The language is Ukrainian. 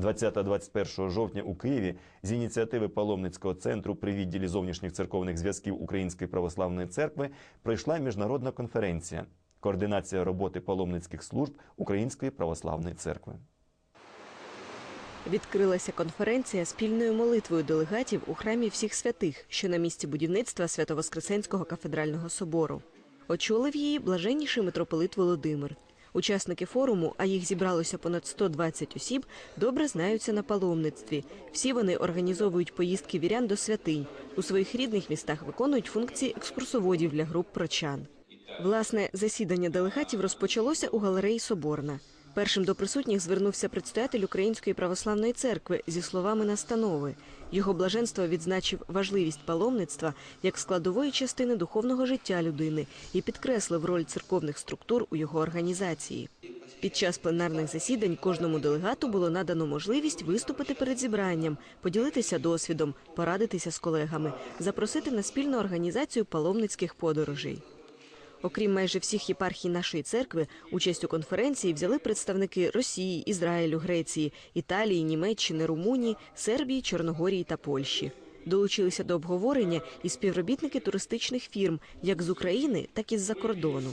20-21 жовтня у Києві з ініціативи Паломницького центру при відділі зовнішніх церковних зв'язків Української православної церкви пройшла міжнародна конференція координація роботи паломницьких служб Української православної церкви. Відкрилася конференція спільною молитвою делегатів у храмі всіх святих, що на місці будівництва Свято-Воскресенського кафедрального собору. Очолив її блаженніший митрополит Володимир. Учасники форуму, а їх зібралося понад 120 осіб, добре знаються на паломництві. Всі вони організовують поїздки вірян до святинь. У своїх рідних містах виконують функції екскурсоводів для груп прочан. Власне, засідання делегатів розпочалося у галереї Соборна. Першим до присутніх звернувся предстоятель Української православної церкви зі словами настанови. Його блаженство відзначив важливість паломництва як складової частини духовного життя людини і підкреслив роль церковних структур у його організації. Під час пленарних засідань кожному делегату було надано можливість виступити перед зібранням, поділитися досвідом, порадитися з колегами, запросити на спільну організацію паломницьких подорожей. Окрім майже всіх єпархій нашої церкви, участь у конференції взяли представники Росії, Ізраїлю, Греції, Італії, Німеччини, Румунії, Сербії, Чорногорії та Польщі. Долучилися до обговорення і співробітники туристичних фірм як з України, так і з-за кордону.